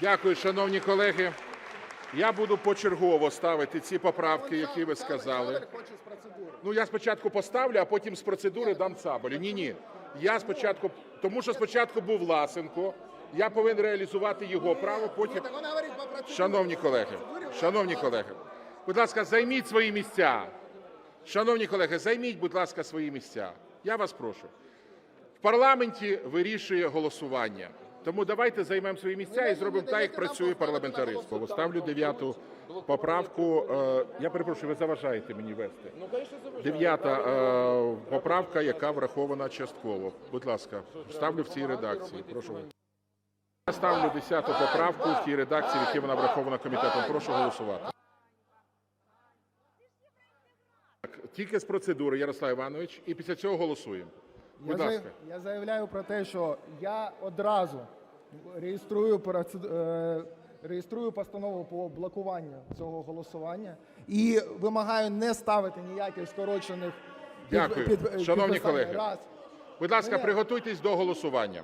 Дякую, шановні колеги. Я буду почергово ставити ці поправки, які ви сказали. Ну, я спочатку поставлю, а потім з процедури дам Цабалю. Ні, ні. Я спочатку, тому що спочатку був Власенко. Я повинен реалізувати його право, потім. Шановні колеги, шановні колеги, будь ласка, займіть свої місця. Шановні колеги, займіть, будь ласка, свої місця. Я вас прошу. В парламенті вирішує голосування. Тому давайте займемо свої місця і зробимо так, як працює парламентариство. Ставлю дев'яту поправку. Е, Я перепрошую, ви заважаєте мені вести. Дев'ята е, поправка, яка врахована частково. Будь ласка, ставлю в цій редакції. Прошу. Я ставлю десяту поправку в тій редакції, в якій вона врахована комітетом. Прошу голосувати. Тільки з процедури, Ярослав Іванович, і після цього голосуємо. Будь я, ласка. я заявляю про те, що я одразу реєструю, е, реєструю постанову по блокуванню цього голосування і вимагаю не ставити ніяких скорочених під- Дякую. під- Шановні підписань. колеги. Раз. Будь ласка, Ні. приготуйтесь до голосування.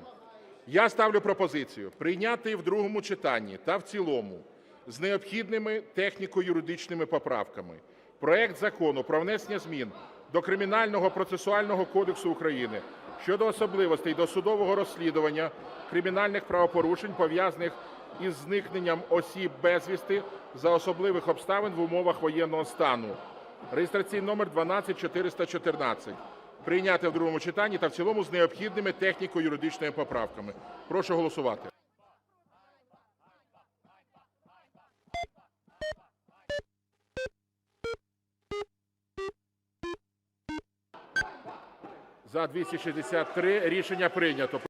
Я ставлю пропозицію прийняти в другому читанні та в цілому з необхідними техніко-юридичними поправками проект закону про внесення змін до Кримінального процесуального кодексу України щодо особливостей досудового розслідування кримінальних правопорушень, пов'язаних із зникненням осіб безвісти за особливих обставин в умовах воєнного стану. Реєстраційний номер 12414. Прийняти в другому читанні та в цілому з необхідними техніко-юридичними поправками. Прошу голосувати. За 263 рішення прийнято.